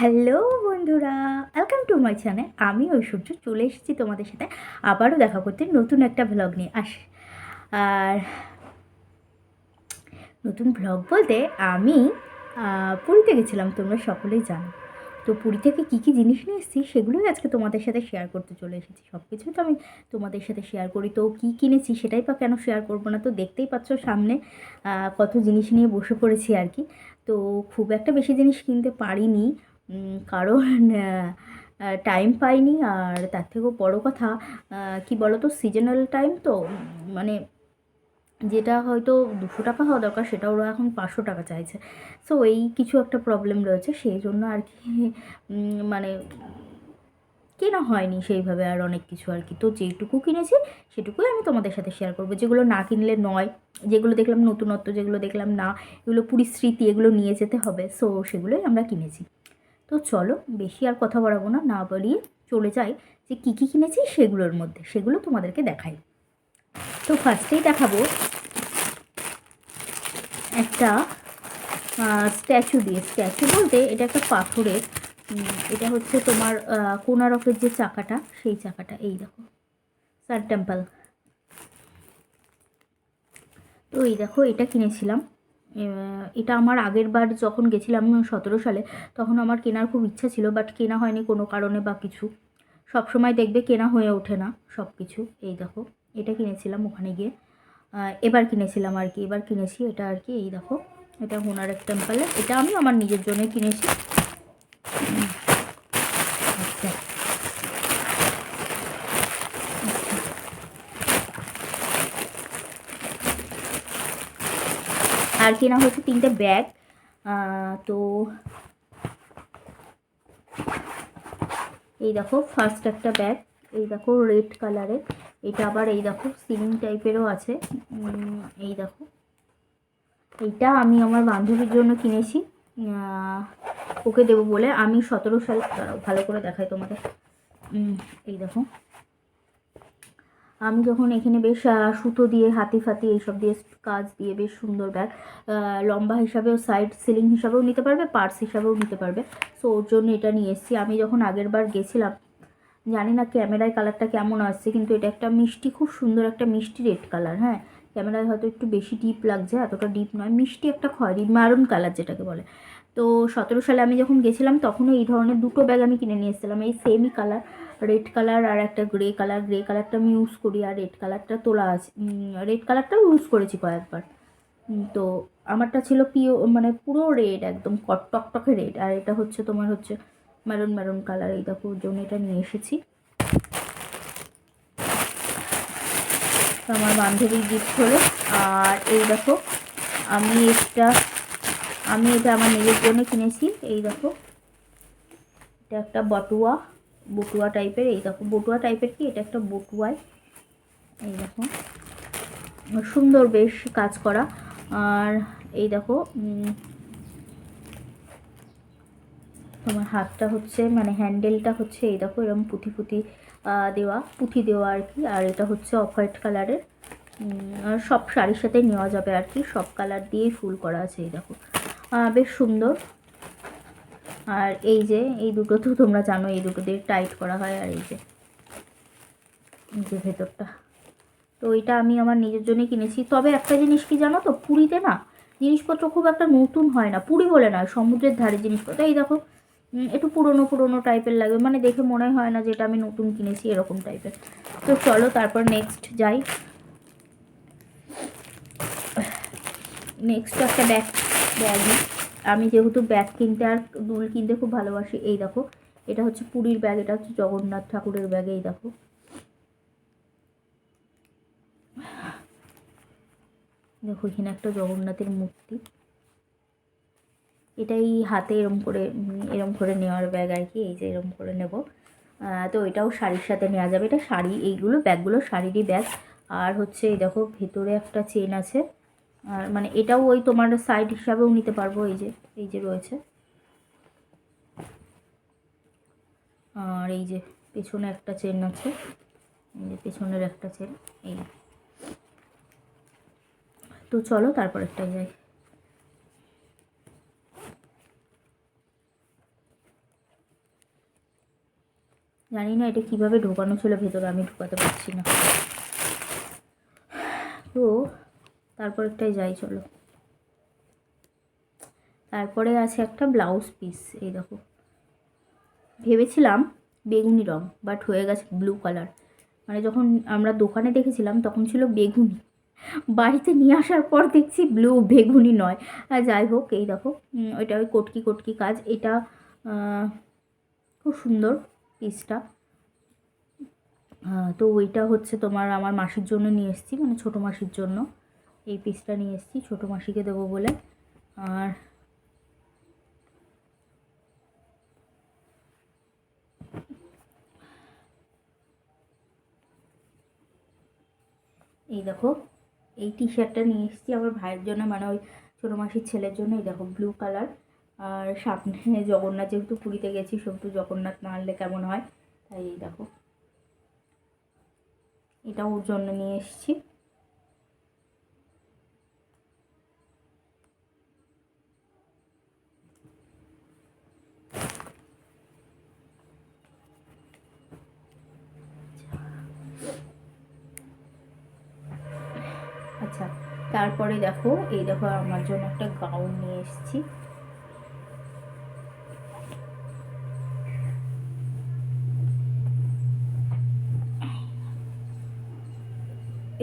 Hello বন্ধুরা welcome to my channel আমি ঐশ্বর্য, চলে এসেছি তোমাদের সাথে আবারও দেখা করতে নতুন একটা ভ্লগ নিয়ে। আস, আর নতুন ভ্লগ বলতে আমি পুরীতে গেছিলাম, তোমরা সকলেই জানো। তো পুরী থেকে কী কী জিনিস নিয়ে এসেছি সেগুলোই আজকে তোমাদের সাথে শেয়ার করতে চলে এসেছি। সব কিছুই তো আমি তোমাদের সাথে শেয়ার করি। তো কী কিনেছি সেটাই বা কেন শেয়ার করব না? তো দেখতেই পাচ্ছ সামনে কত জিনিস নিয়ে বসে পড়েছি আর কি। তো খুব একটা বেশি জিনিস কিনতে পারিনি। কারণ টাইম পাইনি আর তার থেকেও বড় কথা কি বলো তো সিজনাল টাইম তো মানে যেটা হয়তো দুশো টাকা হওয়া দরকার সেটা ওরা এখন পাঁচশো টাকা চাইছে। সো এই কিছু একটা প্রবলেম রয়েছে, সেই জন্য আর কি মানে কেনা হয়নি সেইভাবে আর অনেক কিছু আর কি। তো যেটুকু কিনেছি, সেটুকুই আমি তোমাদের সাথে শেয়ার করব। যেগুলো না কিনলে নয়, যেগুলো দেখলাম নতুনত্ব, যেগুলো দেখলাম না, এগুলো পুরী স্মৃতি, এগুলো নিয়ে যেতে হবে। সো সেগুলোই আমরা কিনেছি। তো চলো বেশি আর কথা বাড়াবো না না বলিয়ে চলে যাই যে কী কী কিনেছি সেগুলোর মধ্যে, সেগুলো তোমাদেরকে দেখাই। তো ফার্স্টেই দেখাবো একটা স্ট্যাচু দিয়ে স্ট্যাচু বলতে এটা একটা পাথরের এটা হচ্ছে তোমার কোনারকের যে চাকাটা, সেই চাকাটা, এই দেখো সান টেম্পল তো এই দেখো, এটা কিনেছিলাম। এটা আমার আগের বার যখন গেছিলাম সতেরো সালে, তখন আমার কেনার খুব ইচ্ছা ছিল বাট কেনা হয়নি কোনো কারণে বা কিছু। সব সময় দেখবে কেনা হয়ে ওঠে না সব কিছু এই দেখো, এটা কিনেছিলাম ওখানে গিয়ে। এবার কিনেছিলাম আর কি, এবার কিনেছি এটা আর কি, এই দেখো, এটা হোনারের টেম্পলে এটা আমি আমার নিজের জন্য কিনেছি। আর কেনা হচ্ছে তিনটে ব্যাগ। তো এই দেখো ফার্স্ট একটা ব্যাগ। এই দেখো রেড কালারের এটা আবার এই দেখো সিলিং টাইপেরও আছে। এই দেখো। এইটা আমি আমার বান্ধবীর জন্য কিনেছি। ওকে দেবো বলে। আমি সতেরো সাল ভালো করে দেখাই তোমাদের। এই দেখো। আমি যখন এখানে বেশ সুতো দিয়ে, হাতি ফাতি এইসব দিয়ে কাজ দিয়ে বেশ সুন্দর ব্যাগ লম্বা হিসাবেও সাইড সিলিং হিসাবেও নিতে পারবে পার্স হিসাবেও নিতে পারবে। সো ওর জন্য এটা নিয়ে এসেছি। আমি যখন আগের বার গেছিলাম, জানি না ক্যামেরায় কালারটা কেমন আসছে, কিন্তু এটা একটা মিষ্টি, খুব সুন্দর একটা মিষ্টি রেড কালার হ্যাঁ? ক্যামেরায় হয়তো একটু বেশি ডিপ লাগছে, এতটা ডিপ নয়, মিষ্টি একটা খয়েরি মারুন কালার যেটাকে বলে। তো, সতেরো সালে আমি যখন গেছিলাম, তখনও এই ধরনের দুটো ব্যাগ আমি কিনে নিয়ে এসেছিলাম, এই সেমই কালার রেড কালার আর একটা গ্রে কালার গ্রে কালারটা আমি ইউজ করি আর রেড কালারটা তোলা আছে। রেড কালারটাও ইউজ করেছি কয়েকবার। তো আমারটা ছিল পিও মানে পুরো রেড একদম কট টকটকে রেড আর এটা হচ্ছে তোমার হচ্ছে ম্যারুন ম্যারুন কালার এই দেখো জন্য এটা নিয়ে এসেছি। আমার বান্ধবীর গিফট হলো। আর এই দেখো, আমি এটা আমি এটা আমার নিজের জন্য কিনেছি। এই দেখো, এটা একটা বটুয়া। বটুয়া টাইপের এই দেখো, বটুয়া টাইপের কি? এটা একটা বটুয়াই। এই দেখো। সুন্দর বেশ কাজ করা। আর এই দেখো তোমার হাতটা হচ্ছে মানে হ্যান্ডেলটা হচ্ছে এই দেখো এরকম পুঁথি পুঁথি দেওয়া পুঁথি দেওয়া আর কি। আর এটা হচ্ছে অফ হোয়াইট কালারের সব শাড়ির সাথে নেওয়া যাবে আর কি। সব কালার দিয়েই ফুল করা আছে এই দেখো। বেশ সুন্দর। আর এই যে, এই দুটো তো তোমরা জানো, এই দুটো দিয়ে টাইট করা হয়, আর এই যে ভেতরটা। তো এটা আমি আমার নিজের জন্য কিনেছি। তবে একটা জিনিস কি জানো তো, পুরীতে না, জিনিসপত্র খুব একটা নতুন হয় না। পুরী বলে নয় সমুদ্রের ধারে জিনিসপত্র। এই দেখো একটু পুরনো পুরনো টাইপের লাগে। মানে দেখে মনে হয় না যে এটা আমি নতুন কিনেছি, এরকম টাইপের তো চলো তারপর নেক্সট যাই। নেক্সট একটা ব্যাগ ব্যাগ আমি যেহেতু ব্যাগ কিনতে আর দুল কিনতে খুব ভালোবাসি, এই দেখো, এটা হচ্ছে পুরীর ব্যাগ, এটা হচ্ছে জগন্নাথ ঠাকুরের ব্যাগ, এই দেখো। দেখো, এখানে একটা জগন্নাথের মূর্তি। এটাই হাতে এরম করে এরম করে নেওয়ার ব্যাগ আর কি, এই যে এরম করে নেব। তো এটাও শাড়ির সাথে নেওয়া যাবে। এটা শাড়ি, এইগুলো ব্যাগগুলো শাড়িরই ব্যাগ। আর হচ্ছে, এই দেখো, ভেতরে একটা চেন আছে। আর মানে এটাও ওই তোমার সাইড হিসাবেও নিতে পারব, এই যে এই যে রয়েছে। আর এই যে পেছনে একটা চেন আছে, এই যে পেছনের একটা চেন এই তো চলো, তারপর একটা যাই। জানি না এটা কীভাবে ঢোকানো ছিল, ভেতরে আমি ঢোকাতে পারছি না। তো তারপরেরটাই যাই, চলো। তারপরে আছে একটা ব্লাউজ পিস এই দেখো। ভেবেছিলাম বেগুনি রং বাট হয়ে গেছে ব্লু কালার মানে যখন আমরা দোকানে দেখেছিলাম, তখন ছিল বেগুনি। বাড়িতে নিয়ে আসার পর দেখছি ব্লু বেগুনি নয়। যাই হোক, এই দেখো ওইটা ওই কটকি কটকি কাজ। এটা খুব সুন্দর পিসটা তো ওইটা হচ্ছে তোমার আমার মাসির জন্য নিয়ে এসেছি মানে ছোটো মাসির জন্য। এই পিসটা নিয়ে এসেছি, ছোটো মাসিকে দেবো বলে। আর এই দেখো, এই টি শার্টটা নিয়ে এসেছি আমার ভাইয়ের জন্য মানে ওই ছোটো মাসির ছেলের জন্য, এই দেখো ব্লু কালার আর সামনে জগন্নাথ, যেহেতু পুরীতে গেছি, সেহেতু জগন্নাথ না আনলে কেমন হয়? তাই এই দেখো এটা ওর জন্য নিয়ে এসেছি। তারপরে দেখো, এই দেখো আমার জন্য একটা গাউন নিয়ে এসেছি।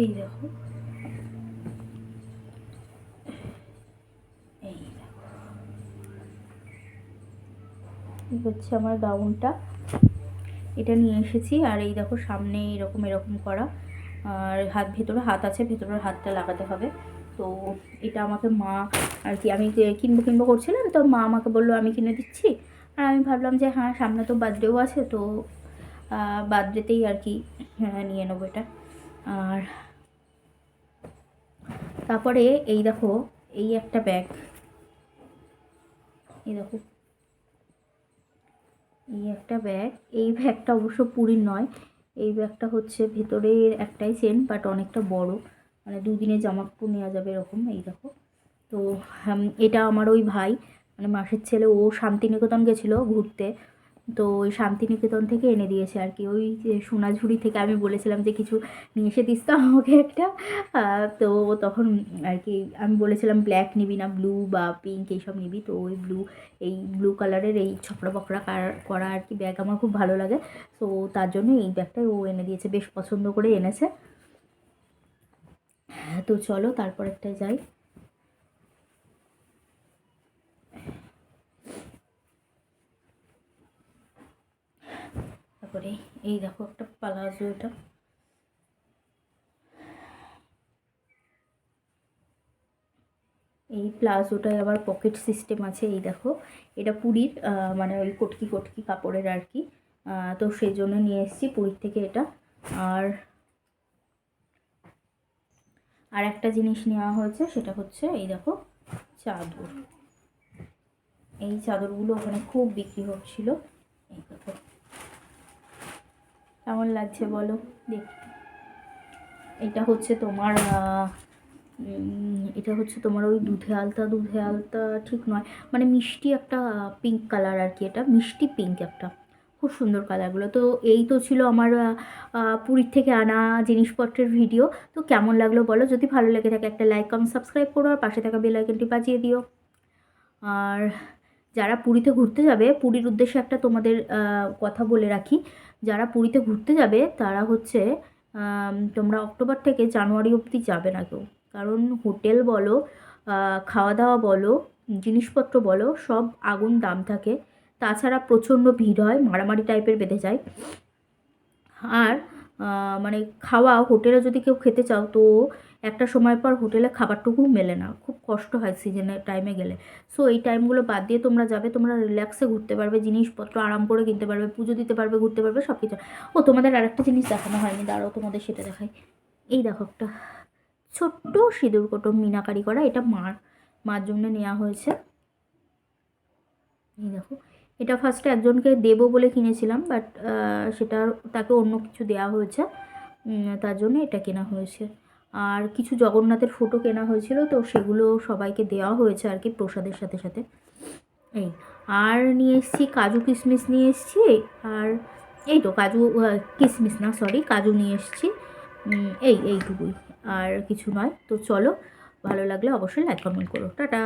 এই দেখো। এই হচ্ছে আমার গাউনটা। এটা নিয়ে এসেছি, আর এই দেখো সামনে এরকম এরকম করা। আর হাত ভেতরে হাত আছে ভেতরের হাতটা লাগাতে হবে। তো এটা আমাকে মা আর কি আমি কিনবো কিনবো করছিলাম তো মা আমাকে বলল আমি কিনে দিচ্ছি। আর আমি ভাবলাম যে হ্যাঁ সামনে তো বার্থডেও আছে তো বার্থডেতেই আর কি হ্যাঁ, নিয়ে নেব এটা। আর তারপরে এই দেখো এই একটা ব্যাগ। এই দেখো। এই একটা ব্যাগ। এই ব্যাগটা অবশ্য পুরীর নয় এই ব্যাগটা হচ্ছে ভেতরের একটাই চেন বাট অনেকটা বড়। মানে দুদিনে জামা কাপড় নেওয়া যাবে এরকম, এই দেখো। তো এটা আমার ওই ভাই মানে মাসের ছেলে, ও শান্তিনিকেতন গেছিল ঘুরতে। তো ওই শান্তিনিকেতন থেকে এনে দিয়েছে আর কি। ওই সোনাঝুরি থেকে আমি বলেছিলাম যে কিছু নিয়ে এসে দিস তো আমাকে একটা। তো তখন আর কি আমি বলেছিলাম ব্ল্যাক নিবি না ব্লু বা পিঙ্ক এইসব নিবি। তো ওই ব্লু এই ব্লু কালারের এই ছকড়া বকড়া করা আর কি ব্যাগ আমার খুব ভালো লাগে। তো তার জন্য এই ব্যাগটাই ও এনে দিয়েছে, বেশ পছন্দ করে এনেছে। তো চলো তারপর একটা যাই। তারপরে এই দেখো একটা পালাজো এটা। এই প্লাজোটায় আবার পকেট সিস্টেম আছে, এই দেখো। এটা পুরীর মানে ওই কটকি কটকি কাপড়ের আর কি। তো সেই জন্য নিয়ে এসেছি পুরীর থেকে এটা। আর আর একটা জিনিস নেওয়া হয়েছে, সেটা হচ্ছে এই দেখো চাদর। এই চাদরগুলো ওখানে খুব বিক্রি হচ্ছিল। এই দেখো। কেমন লাগছে বলো, দেখতে। এটা হচ্ছে তোমার এটা হচ্ছে তোমার ওই দুধে আলতা দুধে আলতা ঠিক নয় মানে মিষ্টি একটা পিঙ্ক কালার আর কি এটা, মিষ্টি পিঙ্ক একটা, খুব সুন্দর কালারগুলো তো এই তো ছিল আমার পুরীর থেকে আনা জিনিসপত্রের ভিডিও তো কেমন লাগল বলো, যদি ভালো লেগে থাকে একটা লাইক কমেন্ট সাবস্ক্রাইব করো আর পাশে থাকা বেল বাজিয়ে দিও। আর যারা পুরীতে ঘুরতে যাবে, পুরীর উদ্দেশ্যে একটা তোমাদের কথা বলে রাখি যারা পুরীতে ঘুরতে যাবে, তারা হচ্ছে তোমরা অক্টোবর থেকে জানুয়ারি অবধি যাবে না কেউ। কারণ হোটেল বলো খাওয়া দাওয়া বলো, জিনিসপত্র বলো, সব আগুন দাম থাকে। তাছাড়া প্রচণ্ড ভিড় হয়, মারামারি টাইপের বেঁধে যায়। আর মানে খাওয়া, হোটেলে যদি কেউ খেতে চাও, তো একটা সময় পর হোটেলে খাবারটুকু মেলে না। খুব কষ্ট হয় সিজনের টাইমে গেলে। সো এই টাইমগুলো বাদ দিয়ে তোমরা যাবে, তোমরা রিল্যাক্সে ঘুরতে পারবে, জিনিসপত্র আরাম করে কিনতে পারবে, পুজো দিতে পারবে, ঘুরতে পারবে সব কিছু ও, তোমাদের আরেকটা জিনিস দেখানো হয়নি, দাঁড়াও তোমাদের সেটা দেখাই। এই দেখো একটা ছোট্ট সিঁদুর কোটো মিনাকারি করা, এটা মার মার জন্য নেওয়া হয়েছে। এই দেখো, এটা ফার্স্টে একজনকে দেবো বলে কিনেছিলাম বাট সেটা তাকে অন্য কিছু দেওয়া হয়েছে। তার জন্য এটা কেনা হয়েছে। আর কিছু জগন্নাথের ফটো কেনা হয়েছিল, তো সেগুলো সবাইকে দেওয়া হয়েছে আর কি প্রসাদের সাথে সাথে। এই, আর নিয়ে এসেছি, কাজু কিশমিশ নিয়ে এসেছি, আর এই তো কাজু কিশমিশ না সরি কাজু নিয়ে এসেছি। এই এইটুকুই আর কিছু নয়। তো চলো, ভালো লাগলে অবশ্যই লাইক কমেন্ট করো। টাটা!